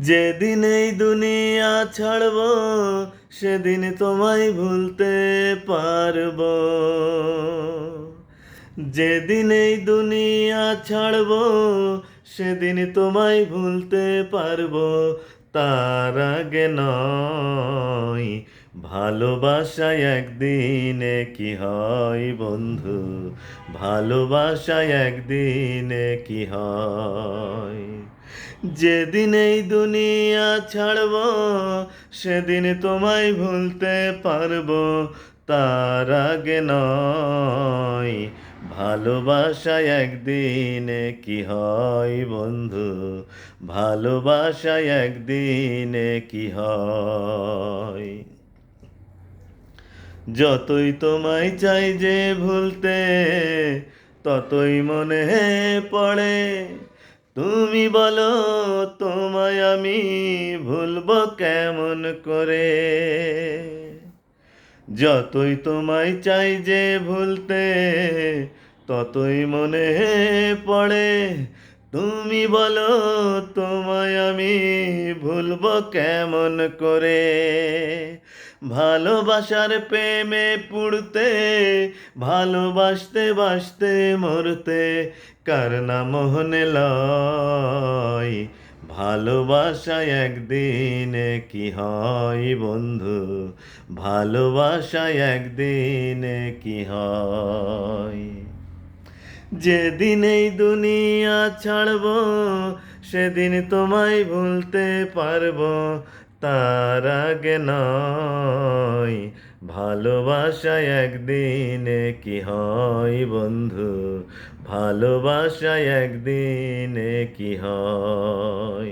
যেদিন এই দুনিয়া ছাড়ব, সেদিন তোমায় ভুলতে পারব। যেদিন এই দুনিয়া ছাড়ব, সেদিন তোমায় ভুলতে পারব, তার আগে নয় ভালোবাসায় একদিনে কি হয় বন্ধু? ভালোবাসায় একদিনে কি হয়? যেদিন এই দুনিয়া ছাড়ব, সেদিন তোমায় ভুলতে পারব, তার আগে নয়। ভালোবাসায় একদিনে কি হয় বন্ধু? ভালোবাসায় একদিনে কি হয়? যতই তোমায় চাই যে ভুলতে, ততই মনে পড়ে। তুমি বলো, তোমায় আমি ভুলব কেমন করে? যতই তোমায় চাই যে ভুলতে, ততই মনে পড়ে। তুমি বলো, তোমায় আমি ভুলব কেমন করে? ভালোবাসার প্রেমে পুড়তে, ভালোবাসতে, বাসতে, মরতে, কার না মোহনে লয়? ভালোবাসায় একদিনে কি হয় বন্ধু? ভালোবাসায় একদিন কি হয়? যেদিন এই দুনিয়া ছাড়ব, সেদিন তোমায় ভুলতে পারব। তার আগে নয় ভালোবাসা একদিনে কি হয় বন্ধু? ভালোবাসা একদিনে কি হয়?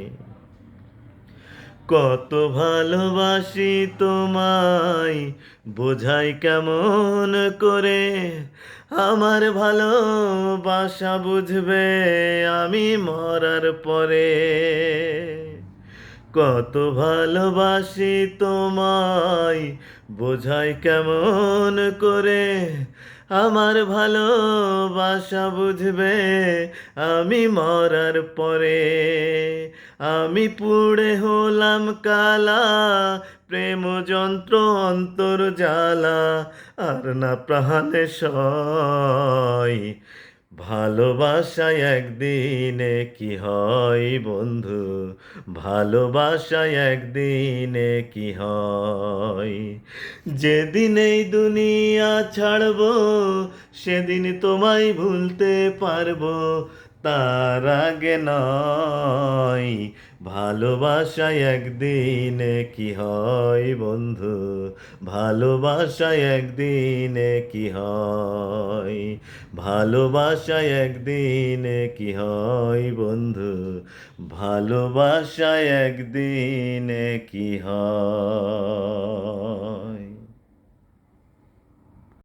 কত ভালোবাসি তোমায়, বোঝাই কেমন করে? আমার ভালোবাসা বুঝবে আমি মরার পরে। কত ভালোবাসি তোমায়, বোঝাই কেমন করে? আমার ভালোবাসা বুঝবে, আমি মরার পরে। আমি পুড়ে হলাম কালা, প্রেম যন্ত্র অন্তর জ্বালা আর না প্রাণে সয়। ভালোবাসায় একদিনে কি হয় বন্ধু? ভালোবাসা একদিনে কি হয়? যেদিন এই দুনিয়া ছাড়ব, সেদিন তোমায় ভুলতে পারব। তার আগে নয়। ভালোবাসায় একদিনে কি হয় বন্ধু? ভালোবাসায় একদিনে কি হয়? ভালোবাসায় একদিনে কি হয় বন্ধু? ভালোবাসায় একদিনে কি হয়?